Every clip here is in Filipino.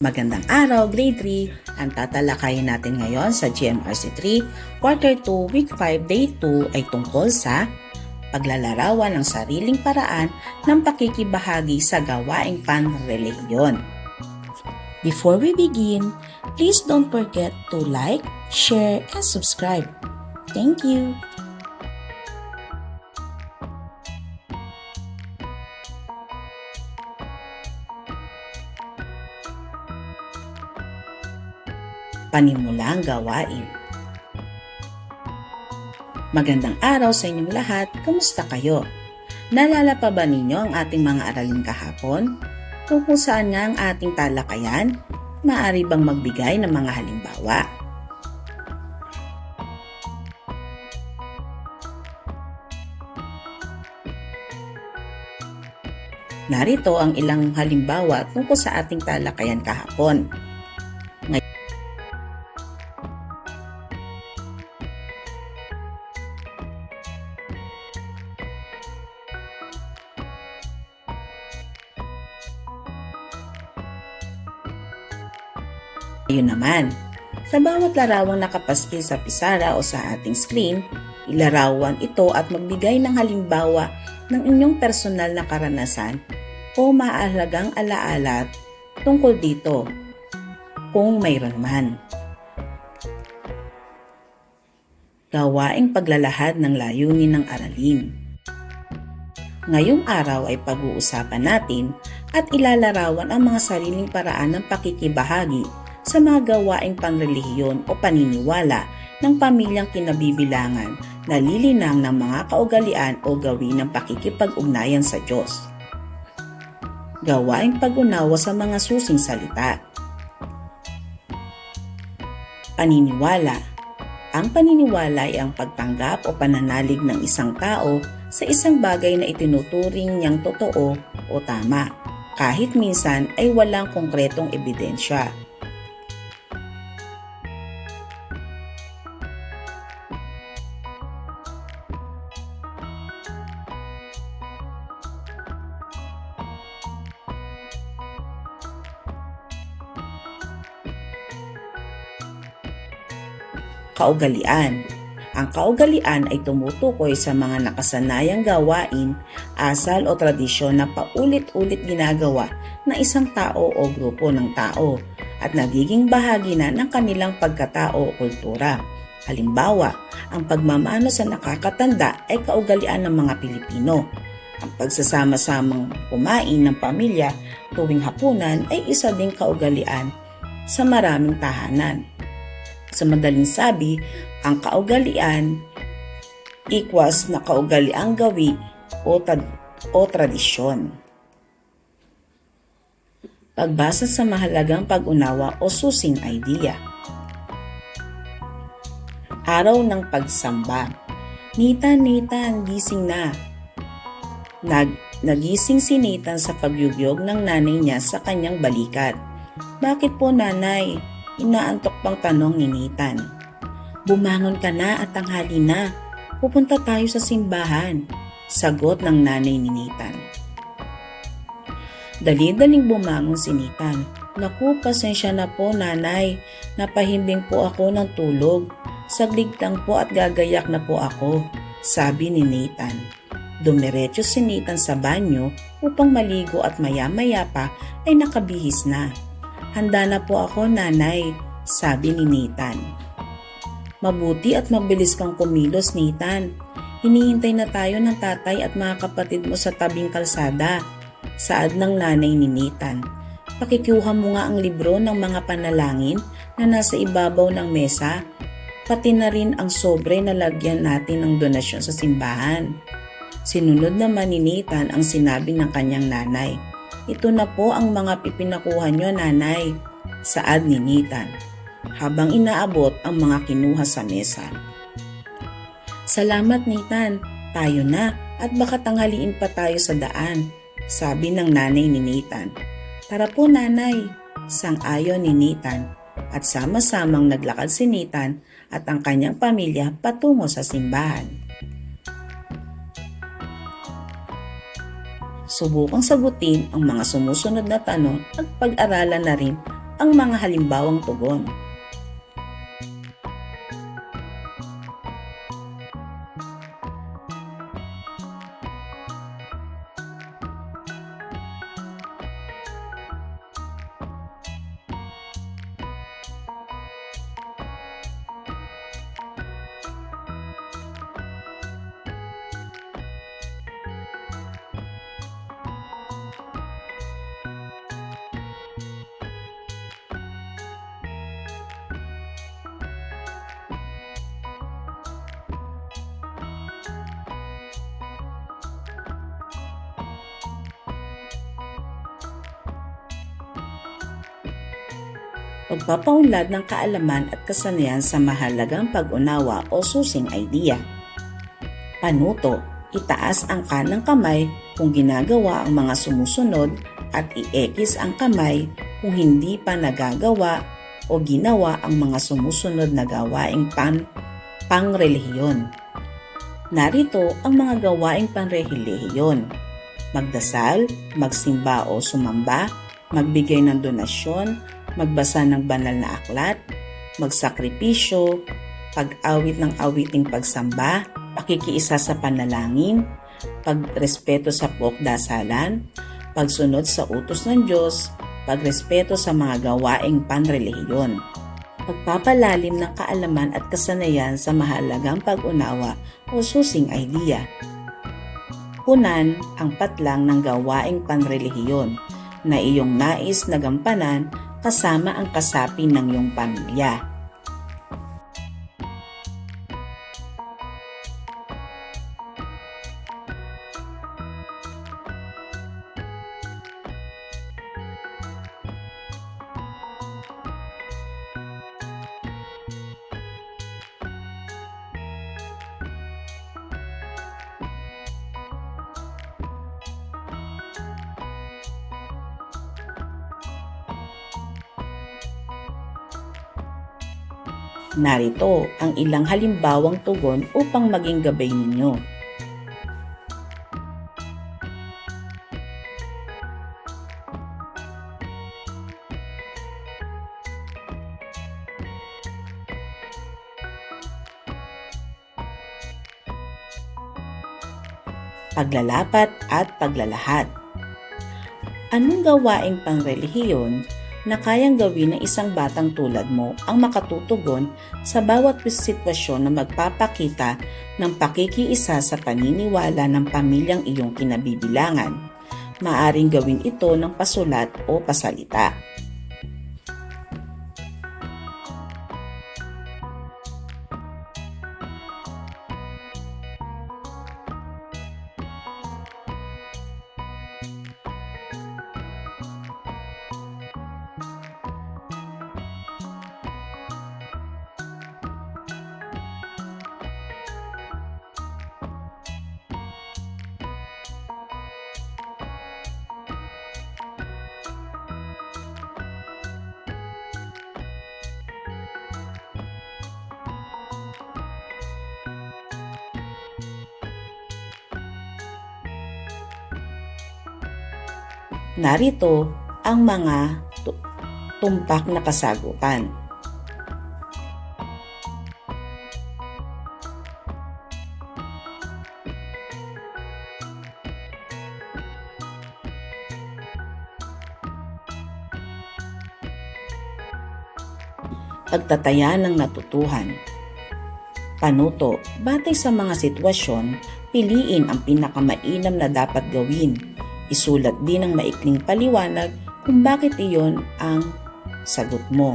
Magandang araw, Grade 3. Ang tatalakayin natin ngayon sa GMRC 3, Quarter 2, Week 5, Day 2 ay tungkol sa paglalarawan ng sariling paraan ng pakikibahagi sa gawaing panrelihiyon. Before we begin, please don't forget to like, share, and subscribe. Thank you! Panimulang gawain. Magandang araw sa inyong lahat. Kamusta kayo? Nalala pa ba ninyo ang ating mga aralin kahapon? Tungkol saan nga ang ating talakayan? Maari bang magbigay ng mga halimbawa? Narito ang ilang halimbawa tungkol sa ating talakayan kahapon. Ayun naman, sa bawat larawang nakapaskil sa pisara o sa ating screen, ilarawan ito at magbigay ng halimbawa ng inyong personal na karanasan o maalagang alaala tungkol dito, kung mayroon man. Gawaing paglalahad ng layunin ng aralin. Ngayong araw ay pag-uusapan natin at ilalarawan ang mga sariling paraan ng pakikibahagi sa mga gawaing panrelihiyon o paniniwala ng pamilyang kinabibilangan na lilinang ng mga kaugalian o gawin ng pakikipag-ugnayan sa Diyos. Gawaing pag-unawa sa mga susing salita. Paniniwala Ang paniniwala ay ang pagtanggap o pananalig ng isang tao sa isang bagay na itinuturing niyang totoo o tama, kahit minsan ay walang konkretong ebidensya. Kaugalian Ang kaugalian ay tumutukoy sa mga nakasanayang gawain, asal o tradisyon na paulit-ulit ginagawa ng isang tao o grupo ng tao at nagiging bahagi na ng kanilang pagkatao o kultura. Halimbawa, ang pagmamano sa nakakatanda ay kaugalian ng mga Pilipino. Ang pagsasama-samang kumain ng pamilya tuwing hapunan ay isa ding kaugalian sa maraming tahanan. Sa madaling sabi, ang kaugalian equals na kaugaliang gawi o, tad- o tradisyon. Pagbasa sa mahalagang pag-unawa o susing idea. Araw ng pagsamba. Nitan, Nitan, gising na. Nag, nagising si Nathan sa pagyugyog ng nanay niya sa kanyang balikat. Bakit po nanay? Inaantok pang tanong ni Nathan. Bumangon ka na at tanghali na. Pupunta tayo sa simbahan. Sagot ng nanay ni Nathan. Dali-daling bumangon si Nathan. Naku, pasensya na po nanay. Napahimbing po ako ng tulog. Saglig lang po at gagayak na po ako. Sabi ni Nathan. Dumiretso si Nathan sa banyo upang maligo at maya-maya pa ay nakabihis na. Handa na po ako, nanay, sabi ni Nathan. Mabuti at mabilis kang kumilos, Nathan. Hinihintay na tayo ng tatay at mga kapatid mo sa tabing kalsada. Saad ng nanay ni Nathan. Pakikuha mo nga ang libro ng mga panalangin na nasa ibabaw ng mesa, pati na rin ang sobre na lagyan natin ng donasyon sa simbahan. Sinunod naman ni Nathan ang sinabi ng kanyang nanay. Ito na po ang mga pipinakuha nyo, nanay. Saad ni Nathan, habang inaabot ang mga kinuha sa mesa. Salamat, Nathan. Tayo na at baka tanghaliin pa tayo sa daan. Sabi ng nanay ni Nathan. Tara po, nanay. Sang-ayon ni Nathan at sama-samang naglakad si Nathan at ang kanyang pamilya patungo sa simbahan. Subukang sagutin ang mga sumusunod na tanong at pag-aralan na rin ang mga halimbawang tugon. Pagpapaunlad ng kaalaman at kasanayan sa mahalagang pag-unawa o susing idea. Panuto, itaas ang kanang kamay kung ginagawa ang mga sumusunod at i-ekis ang kamay kung hindi pa nagagawa o ginawa ang mga sumusunod na gawaing pan pangrelihiyon. Narito ang mga gawaing panrelihiyon. Magdasal, magsimba o sumamba, magbigay ng donasyon, magbasa ng banal na aklat, magsakripisyo, pag-awit ng awiting pagsamba, pakikiisa sa panalangin, pagrespeto sa pokdasalan, pagsunod sa utos ng Diyos, pagrespeto sa mga gawaing panrelihiyon. Pagpapalalim ng kaalaman at kasanayan sa mahalagang pag-unawa o susing idea. Punan ang patlang ng gawaing panrelihiyon na iyong nais na gampanan kasama ang kasapi ng iyong pamilya. Narito ang ilang halimbawang tugon upang maging gabay ninyo. Paglalapat at paglalahat. Anong gawaing pangrelihiyon na kayang gawin ng isang batang tulad mo ang makatutugon sa bawat sitwasyon na magpapakita ng pakikiisa sa paniniwala ng pamilyang iyong kinabibilangan. Maaring gawin ito ng pasulat o pasalita. Narito ang mga tu- tumpak na kasagutan. Pagtataya ng natutuhan. Panuto, batay sa mga sitwasyon, piliin ang pinakamainam na dapat gawin Isulat din ng maikling paliwanag kung bakit iyon ang sagot mo.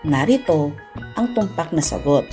Narito ang tumpak na sagot.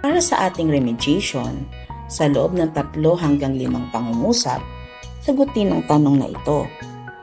Para sa ating remediation, sa loob ng tatlo hanggang limang pangungusap, sagutin ang tanong na ito.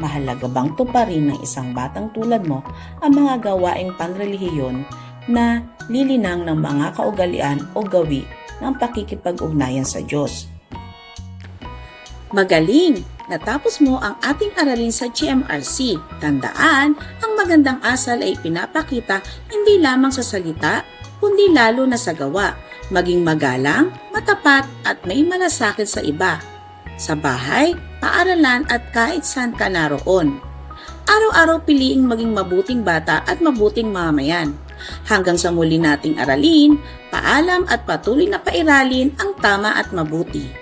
Mahalaga bang tuparin ng isang batang tulad mo ang mga gawaing panrelihiyon na lilinang ng mga kaugalian o gawi ng pakikipag-ugnayan sa Diyos? Magaling! Natapos mo ang ating aralin sa GMRC. Tandaan, ang magandang asal ay pinapakita hindi lamang sa salita, kundi lalo na sa gawa. Maging magalang, matapat at may malasakit sa iba. Sa bahay, paaralan at kahit saan ka naroon. Araw-araw piliing maging mabuting bata at mabuting mamayan. Hanggang sa muli nating aralin, paalam at patuloy na pairalin ang tama at mabuti.